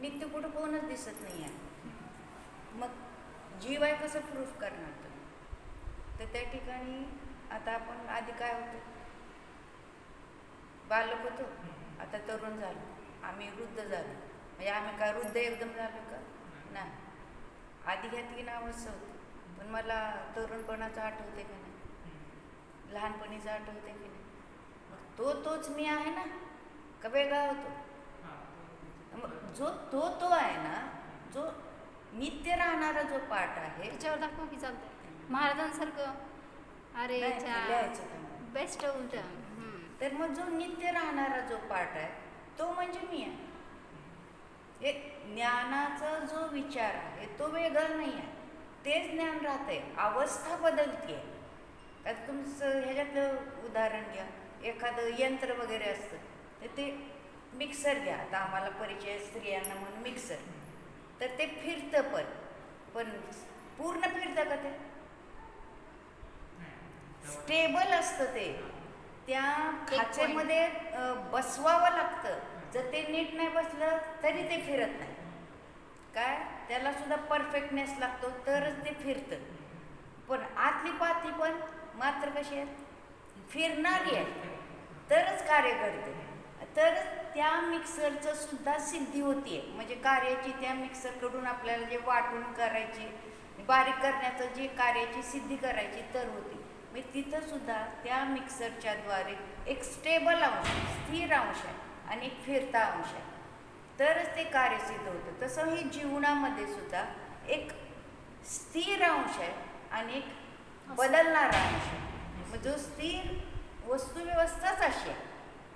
नित्य कुठं कोणच दिसत नाही आहे मग जीव आहे कसं प्रूफ करणार तुम्ही तर त्या ठिकाणी आता आपण आधी काय होतो? बालक होतो. आता तरुण झालो. आम्ही वृद्ध झालो. म्हणजे आम्ही काय वृद्ध एकदम झालो का? नाही. आधी घ्यातली तीन अवस्था होती. पण मला तरुणपणाचं आठवते का नाही? लहानपणीचं आठवते की नाही? मग तो तोच मी आहे ना? का वेगळा होतो? मग जो तो तो आहे ना जो नित्य राहणारा जो पाठ आहे त्याच्यावर दाखवा की चालतंय. महाराजांसारखं. अरे नाही, लिहायचं थांबा. बेस्ट उलट. तर मग जो नित्य राहणारा जो पाठ आहे तो म्हणजे मी आहे. हे ज्ञानाचा जो विचार आहे तो वेगळा नाही आहे. तेच ज्ञान राहतंय. अवस्था बदलते आता तुमचं ह्याच्यातलं उदाहरण घ्या. एखादं यंत्र वगैरे असतं तर ते मिक्सर घ्या. आता आम्हाला परिचय स्त्रियांना म्हणून मिक्सर. तर ते फिरतं पण. पण पूर्ण फिरतं का ते? स्टेबल असतं ते. त्या. खाचेमध्ये बसवावं लागतं. जर ते नीट नाही बसलं तरी ते फिरत नाही. काय? त्याला सुद्धा परफेक्टनेस लागतो तरच ते फिरतं. पण आतली पाती पण मात्र कशी आहे? फिरणारी आहे. तरच कार्य घडते. तर त्या मिक्सरचं सुद्धा सिद्धी होतीये. म्हणजे कार्याची त्या मिक्सरकडून आपल्याला जे वाटून करायची बारीक करण्याचं जे कार्याची सिद्धी करायची तर होती. मी तिथं सुद्धा त्या मिक्सरच्या द्वारे एक स्टेबल अंश स्थिर अंश आहे आणि एक फिरता अंश आहे. तरच ते कार्य सिद्ध होतं. तसं हे जीवनामध्ये सुद्धा एक स्थिर अंश आहे आणि एक बदलणारा अंश आहे. म्हणजे जो स्थिर वस्तुव्यवस्थाच अशी आहे.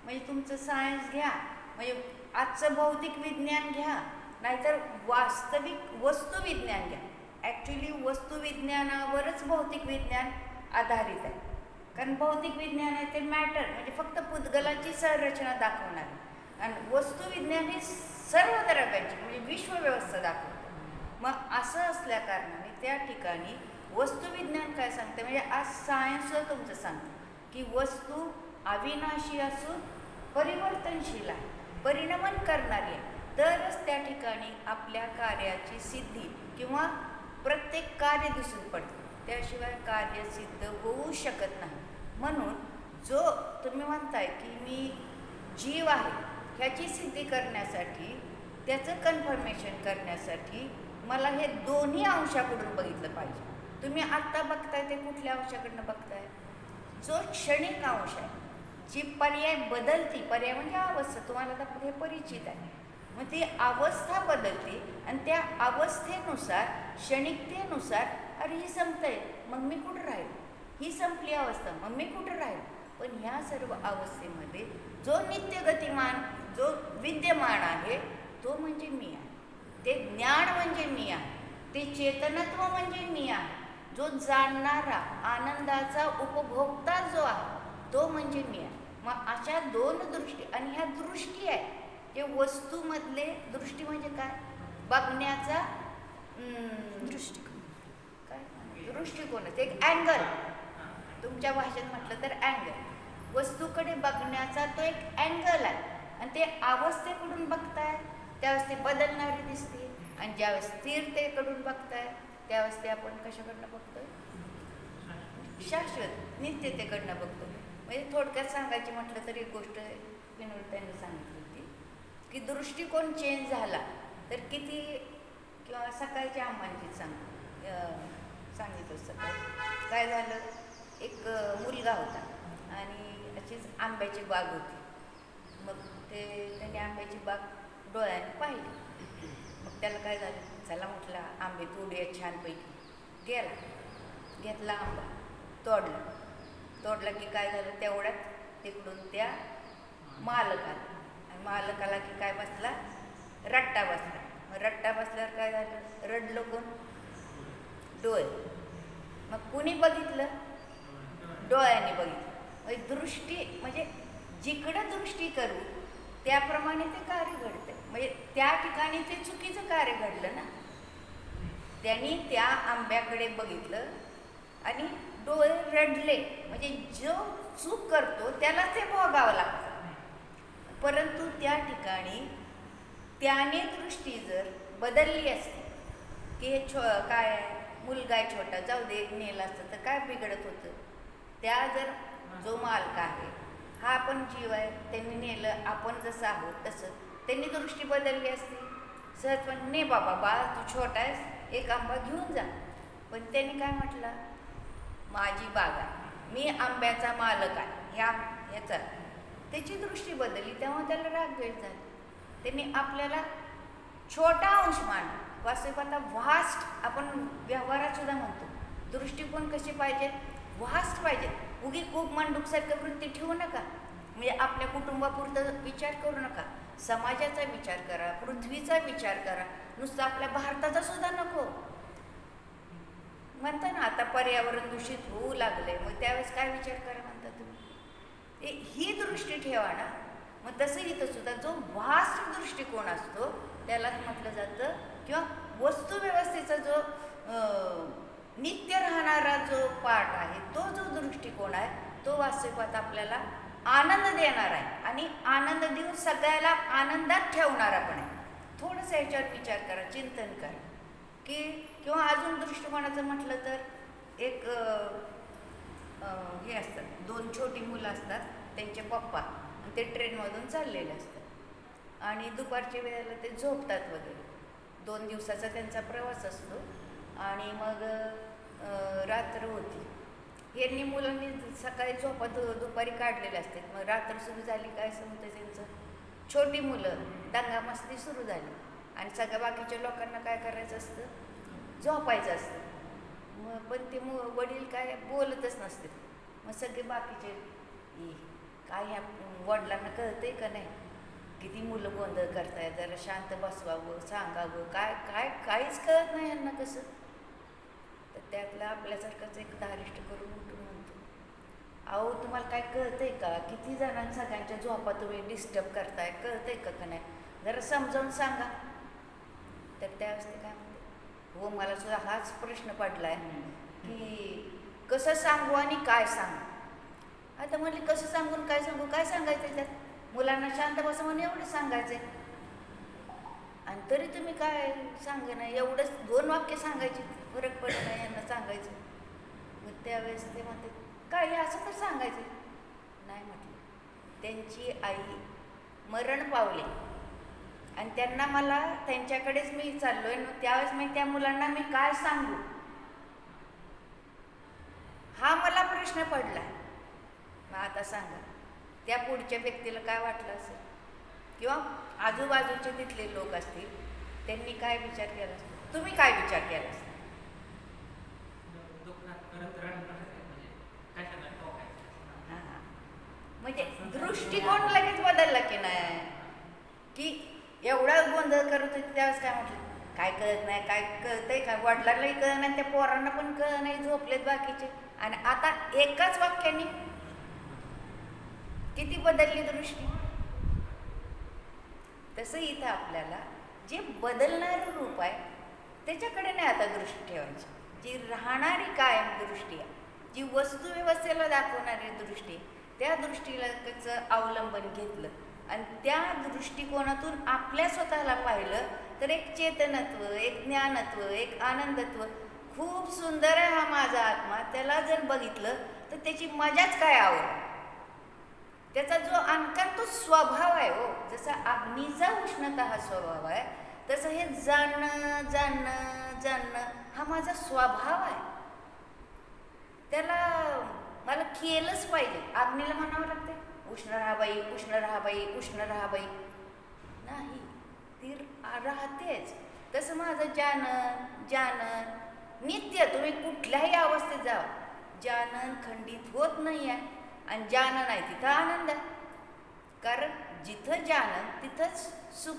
म्हणजे तुमचं सायन्स घ्या. म्हणजे आजचं भौतिक विज्ञान घ्या. नाहीतर वास्तविक वस्तुविज्ञान घ्या. ॲक्च्युली वस्तुविज्ञानावरच भौतिक विज्ञान आधारित आहे. कारण भौतिक विज्ञान आहे ते मॅटर म्हणजे फक्त पुद्गलाची संरचना दाखवणार. आणि वस्तुविज्ञान हे सर्व द्रव्यांची म्हणजे विश्वव्यवस्था दाखवतं. मग असं असल्या कारणाने त्या ठिकाणी वस्तुविज्ञान काय सांगतं? म्हणजे आज सायन्सचं तुमचं सांगतं की वस्तू अविनाशी असून परिवर्तनशील आहे परिणमन करणारी आहे. तरच त्या ठिकाणी आपल्या कार्याची सिद्धी किंवा प्रत्येक कार्य दिसून पडते. त्याशिवाय कार्य सिद्ध होऊ शकत नाही. म्हणून जो तुम्ही म्हणताय की मी जीव आहे ह्याची सिद्धी करण्यासाठी त्याचं कन्फर्मेशन करण्यासाठी मला हे दोन्ही अंशाकडून बघितलं पाहिजे. तुम्ही आत्ता बघताय ते कुठल्या अंशाकडनं बघताय? जो क्षणिक अंश आहे जी पर्याय बदलती पर्याय म्हणजे अवस्था तुम्हाला आता हे परिचित आहे. मग ती अवस्था बदलते आणि त्या अवस्थेनुसार क्षणिकतेनुसार अरे ही संपतंय मग मी कुठं राहील? ही संपली अवस्था मग मी कुठं राहील? पण ह्या सर्व अवस्थेमध्ये जो नित्य गतिमान जो विद्यमान आहे तो म्हणजे मी आहे. ते ज्ञान म्हणजे मी आहे. ते चेतनत्व म्हणजे मी आहे. जो जाणणारा आनंदाचा उपभोक्ता जो आहे तो म्हणजे मी आहे. मग अशा दोन दृष्टी आणि ह्या दृष्टी आहे जे वस्तूमधले दृष्टी म्हणजे काय? बघण्याचा दृष्टिकोन काय? दृष्टिकोनच एक अँगल. तुमच्या भाषेत म्हटलं तर अँगल. वस्तूकडे बघण्याचा तो एक अँगल आहे. आणि ते अवस्थेकडून बघताय त्यावेळेस ते बदलणारी दिसते. आणि ज्यावेळेस स्थिरतेकडून बघताय त्यावेळेस ते आपण कशाकडनं बघतोय? शाश्वत नित्यतेकडनं बघतो म्हणजे थोडक्यात सांगायची म्हटलं तर एक गोष्ट विनोद सांगितली होती की दृष्टिकोन चेंज झाला तर किती किंवा सकाळच्या आम्हांची सांग सांगितलं सकाळी. काय झालं? एक मुलगा होता आणि अशीच आंब्याची बाग होती. मग ते त्याने आंब्याची बाग डोळ्याने पाहिली. मग त्याला काय झालं? चला म्हटलं आंबे तोडूया छानपैकी. गेला. घेतला आंबा तोडला. तोडला की काय झालं? तेवढ्यात तिकडून त्या मालकाला. आणि मालकाला की काय बसला? रट्टा बसला. मग रट्टा बसल्यावर काय झालं? रडलो कोण? डोळे. मग कुणी बघितलं? डोळ्याने बघितलं. म्हणजे दृष्टी म्हणजे जिकडं दृष्टी करू त्याप्रमाणे ते कार्य घडतं. म्हणजे त्या ठिकाणी ते चुकीचं कार्य घडलं ना? त्यांनी त्या आंब्याकडे बघितलं आणि डोळे रडले. म्हणजे जो चूक करतो त्याला ते भोगावं लागतं. परंतु त्या ठिकाणी त्याने दृष्टी जर बदलली असती की हे छो काय मुलगा आहे छोटा जाऊ दे एक नेलं असतं तर काय बिघडत होतं? त्या जर जो मालक आहे हा आपण जीव आहे त्यांनी नेलं आपण जसं आहोत तसं. त्यांनी दृष्टी बदलली असती. सहज पण ने बाबा बाळा तू छोटा आहेस एक आंबा घेऊन जा. पण त्यांनी काय म्हटलं? माझी बाग आहे. मी आंब्याचा मालक आहे. ह्या ह्याचा. त्याची दृष्टी बदलली तेव्हा त्याला राग वेळ झाला. त्यांनी आपल्याला छोटा अंश मान वास्तविक आता व्हास्ट आपण व्यवहारात सुद्धा म्हणतो. दृष्टिकोन कसे पाहिजे? व्हास्ट पाहिजे. उगी खूप मंडूकसारखं वृत्ती ठेवू नका. म्हणजे आपल्या कुटुंबापुरतं विचार करू नका. समाजाचा विचार करा पृथ्वीचा विचार करा. नुसतं आपल्या भारताचा सुद्धा नको. म्हणता ना आता पर्यावरण दूषित होऊ लागले मग त्यावेळेस काय विचार करा म्हणता तुम्ही? ही दृष्टी ठेवा ना. मग तसं इथं सुद्धा जो वास्ट दृष्टिकोन असतो त्यालाच म्हटलं जातं. किंवा वस्तुव्यवस्थेचा जो नित्य राहणारा जो पाठ आहे तो जो दृष्टिकोन आहे तो वास्तविकात आपल्याला आनंद देणार आहे. आणि आनंद देऊन सगळ्याला आनंदात ठेवणारा पण आहे. थोडंसं याच्यावर विचार करा चिंतन करा. की किंवा अजून दृष्टिकोनाचं म्हटलं तर एक हे असतात दोन छोटी मुलं असतात त्यांचे पप्पा ते ट्रेनमधून चाललेले असतात. आणि दुपारच्या वेळेला ते झोपतात वगैरे. दोन दिवसाचा त्यांचा प्रवास असतो. आणि मग रात्र होती. यांनी मुलांनी सकाळी झोपा दुपारी काढलेले असतात. मग रात्र सुरू झाली काय समजतं त्यांचं? छोटी मुलं दंगामस्ती सुरू झाली. आणि सगळ्या बाकीच्या लोकांना काय करायचं असतं? झोपायचं असतं. मग पण ते मु वडील काय बोलतच नसते मग सगळे बाकीचे काय ह्या वडिलांना कळतंय का नाही? किती मुलं गोंधळ करताय जरा शांत बसवावं सांगावं काय काय काहीच कळत नाही यांना कसं. तर त्यातलं आपल्यासारखंच एक धारिष्ट करून उठून म्हणतो अहो तुम्हाला काय कळतंय का? किती जणांना सगळ्यांच्या झोपा तुम्ही डिस्टर्ब करताय कळतंय का का नाही? जरा समजावून सांगा. तर त्यावेळेस ते काय म्हणते हो मला सुद्धा हाच प्रश्न पडलाय की कसं सांगू आणि काय सांगू? आता म्हणले कसं सांगून काय सांगू काय सांगायचं त्यात? मुलांना शांत बसा म्हणून एवढं सांगायचंय. आणि तरी तुम्ही काय सांग ना एवढंच दोन वाक्य सांगायची फरक पडत नाही यांना सांगायचं. मग त्यावेळेस ते म्हणते काय असं तर सांगायचं नाही म्हटलं. त्यांची आई मरण पावली. आणि त्यांना मला त्यांच्याकडेच मी चाललोय न त्यावेळेस मी त्या मुलांना मी काय सांगू? हा मला प्रश्न पडला. मग आता सांगा त्या पुढच्या व्यक्तीला काय वाटलं असेल? किंवा आजूबाजूचे तिथले लोक असतील त्यांनी काय विचार केला असेल? तुम्ही काय विचार केला असेल? हा. म्हणजे दृष्टिकोन लगेच बदलला की नाही? की एवढा गोंधळ करत होते त्यावेळेस काय म्हटलं काय कळत नाही काय कळतंय काय वडिलांनाही कळत नाही त्या पोरांना पण कळत नाही झोपलेत बाकीचे. आणि आता एकाच वाक्याने किती बदलली दृष्टी? तसं इथं आपल्याला जे बदलणारं रूप आहे त्याच्याकडे नाही आता दृष्टी ठेवायची. जी राहणारी कायम दृष्टी आहे जी वस्तुव्यवस्थेला दाखवणारी दृष्टी त्या दृष्टीला त्याचं अवलंबन घेतलं. आणि त्या दृष्टिकोनातून आपल्या स्वतःला पाहिलं तर एक चेतनत्व एक ज्ञानत्व एक आनंदत्व खूप सुंदर आहे हा माझा आत्मा. त्याला जर बघितलं तर त्याची मजाच काय आवड? त्याचा जो अंकार तो स्वभाव आहे हो जसा अग्नीचा उष्णता हा स्वभाव आहे तसं हे जाणणं जाणणं जाणणं हा माझा स्वभाव आहे. त्याला मला केलंच पाहिजे. अग्नीला म्हणावं लागते उष्ण राहाबाई उष्ण राहाबाई उष्ण राहाबाई नाही ती राहतेच. तसं माझं जानन जानन नित्य तुम्ही कुठल्याही अवस्थेत जा. जानन खंडित होत नाही आहे आणि जानन आहे तिथं आनंद. आहे कारण जिथं जानन तिथंच सुख.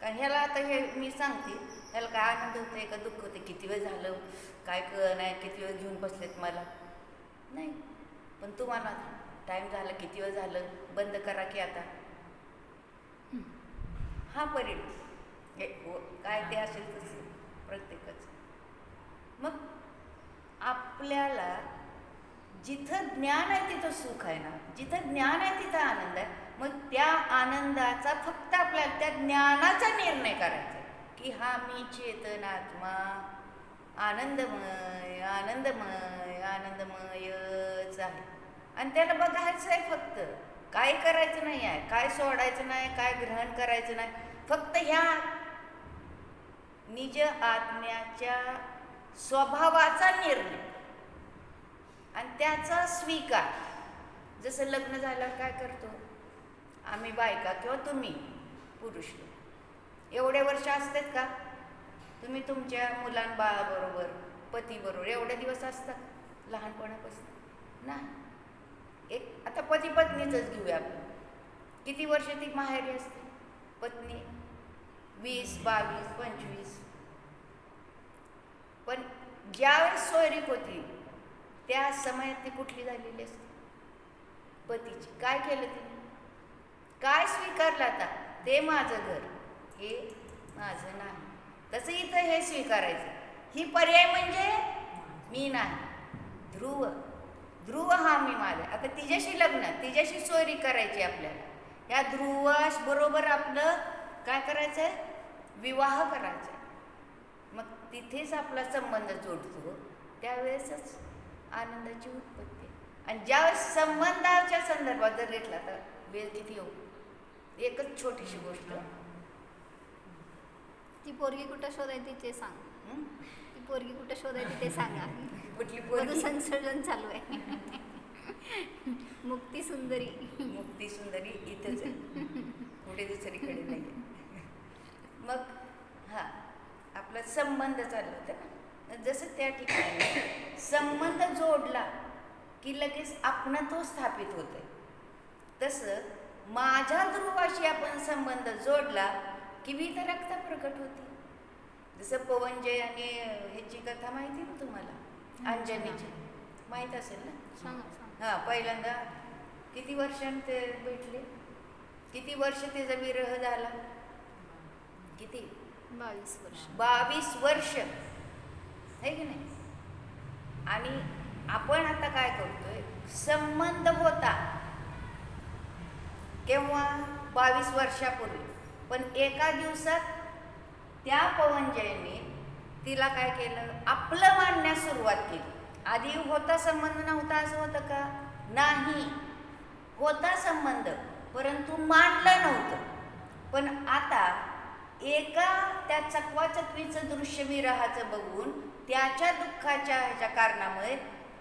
कारण ह्याला आता हे मी सांगते ह्याला काय आनंद होतोय का दुःख होते किती वेळ झालं? काय कळ नाही? किती वेळ घेऊन बसलेत मला? नाही. पण तुम्हाला टाईम झाला किती वेळ झालं? बंद करा की आता. हा परिणाम हो, काय ते असेल तसं प्रत्येकच. मग आपल्याला जिथं ज्ञान आहे तिथं सुख आहे ना? जिथं ज्ञान आहे तिथं आनंद आहे. मग त्या आनंदाचा फक्त आपल्याला त्या ज्ञानाचा निर्णय करायचा की हा मी चेतन आत्मा आनंदमय आनंदमय आनंदमयच आहे. आणि त्याला बघायचं आहे फक्त काय करायचं नाही आहे काय सोडायचं नाही काय ग्रहण करायचं नाही फक्त ह्या निज आत्म्याच्या स्वभावाचा निर्णय. आणि त्याचा स्वीकार. जसं लग्न झाल्यावर काय करतो? आम्ही बायका किंवा तुम्ही पुरुष एवढे वर्ष असतात का? तुम्ही तुमच्या मुलांबाळाबरोबर पतीबरोबर एवढे दिवस असतात लहानपणापासून. नाही. एक आता पती पत्नीचंच घेऊया आपण. किती वर्ष ती माहेरी असते? पत्नी वीस बावीस पंचवीस. पण ज्यावेळेस सोयरीक होती त्या समयात ती कुठली झालेली असते? पतीची. काय केलं तिने? काय स्वीकारलं आता? ते माझं घर. हे माझं नाही. तसं इथं हे स्वीकारायचं. ही पर्याय म्हणजे मी नाही. ध्रुव. ध्रुव हा मी माझा. आता तिच्याशी लग्न तिच्याशी सोयरी करायची आपल्याला. या ध्रुवास बरोबर आपलं काय करायचं आहे विवाह करायचा आहे मग तिथेच आपला संबंध जोडतो. त्यावेळेसच आनंदाची उत्पत्ती आणि ज्यावेळेस संबंधाच्या संदर्भात जर घेतला तर वेळ किती येऊ? एकच छोटीशी गोष्ट. ती पोरगी कुठं शोधायची ते सांग. हं? ती पोरगी कुठं शोधायची ते सांगा. कुठली पोरगी? संशोधन चालू आहे. मुक्ती सुंदरी. मुक्ती सुंदरी इथंच आहे. कुठे दुसरीकडे नाही मग हा आपला संबंध चालला होता ना? जसं त्या ठिकाणी संबंध जोडला की लगेच आपणत्व स्थापित होते तसं माझ्या ध्रुवाशी आपण संबंध जोडला की विध रक्त प्रकट होते. जसं पवनजय आणि ह्याची कथा माहिती ना तुम्हाला? अंजनीची माहीत असेल ना? हा पहिल्यांदा किती वर्षांनी ते भेटले? किती वर्ष त्याचा विरह झाला? किती? बावीस वर्ष. बावीस वर्ष. आहे की नाही? आणि आपण आता काय करतोय? संबंध होता. केव्हा? बावीस वर्षापूर्वी. पण एका दिवसात त्या पवनजयने तिला काय केलं? आपलं मानण्यास सुरुवात केली. आधी होता संबंध नव्हता असं होतं का? नाही. होता संबंध परंतु मानलं नव्हतं. पण आता एका त्या चकवाचकवीचं दृश्य विरहाचं बघून त्याच्या दुःखाच्या ह्याच्या कारणामुळे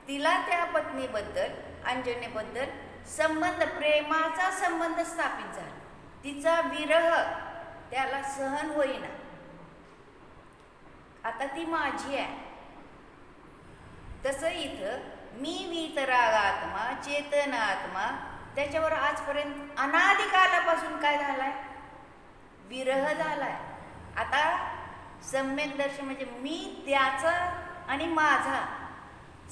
तिला त्या पत्नीबद्दल अंजनेबद्दल संबंध प्रेमाचा संबंध स्थापित झाला. तिचा विरह त्याला सहन होईना. आता ती माझी आहे. तसं इथं मी वितराग आत्मा चेतन आत्मा त्याच्यावर आजपर्यंत अनादिकालापासून काय झालाय? विरह झालाय. आता सम्यक दर्शन म्हणजे मी त्याचा आणि माझा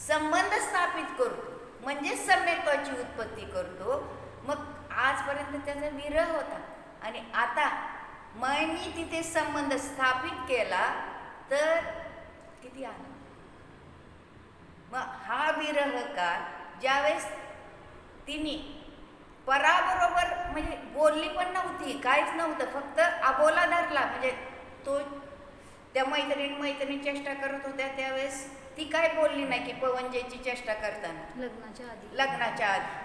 संबंध स्थापित करतो. म्हणजे सम्यकाची उत्पत्ती करतो. मग आजपर्यंत त्याचा विरह होता. आणि आता मग मी तिथे संबंध स्थापित केला तर किती आनंद. मग हा विरह काळ ज्यावेळेस तिने पराबरोबर म्हणजे बोलली पण नव्हती काहीच नव्हतं फक्त अबोला धरला. म्हणजे तो त्या मैत्रीण मैत्रिणी चेष्टा करत होत्या त्यावेळेस ती काय बोलली नाही की पवनजयची चेष्टा करताना. लग्नाच्या आधी. लग्नाच्या आधी.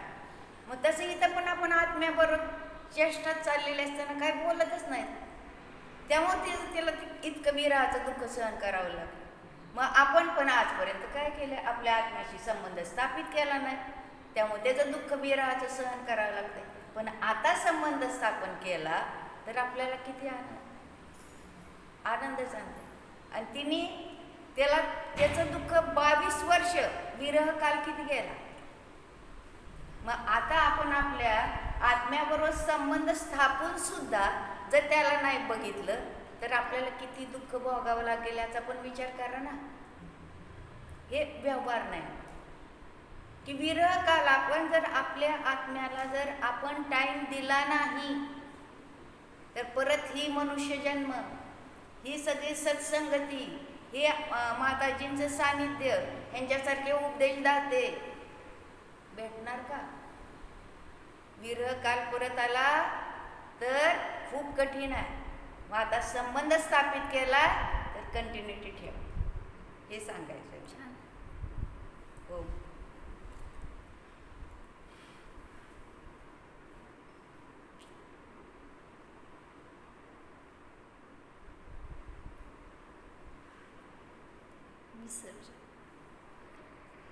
मग तसं इथं पण आपण आत्म्याबरोबर चेष्टात चाललेले असताना काय बोलतच नाहीत त्यामुळे ते तिला इतकं विरहाचं दुःख सहन करावं लागलं. मग आपण पण आजपर्यंत काय केलं? आपल्या आत्म्याशी संबंध स्थापित केला नाही. त्यामुळे त्याचं दुःख विरहाचं सहन करावं लागतंय. पण आता संबंध स्थापन केला तर आपल्याला किती आनंद. आनंद सांगते आणि तिने त्याला त्याचं दुःख बावीस वर्ष विरह काल किती गेला? आपल्या आत्म्याबरोबर संबंध स्थापून सुद्धा जर त्याला नाही बघितलं तर आपल्याला किती दुःख भोगावं लागेल याचा पण विचार करा ना. हे व्यवहार नाही. की विरह काल आपण जर आपल्या आत्म्याला जर आपण टाइम दिला नाही तर परत ही मनुष्य जन्म ही सगळी सत्संगती हे माताजींचं सानिध्य ह्यांच्यासारखे उपदेश दाते का विरह काल परत आला तर खूप कठीण आहे. मग आता संबंध स्थापित केला तर कंटिन्युटी ठेव. हे सांगायचं. छान. हो.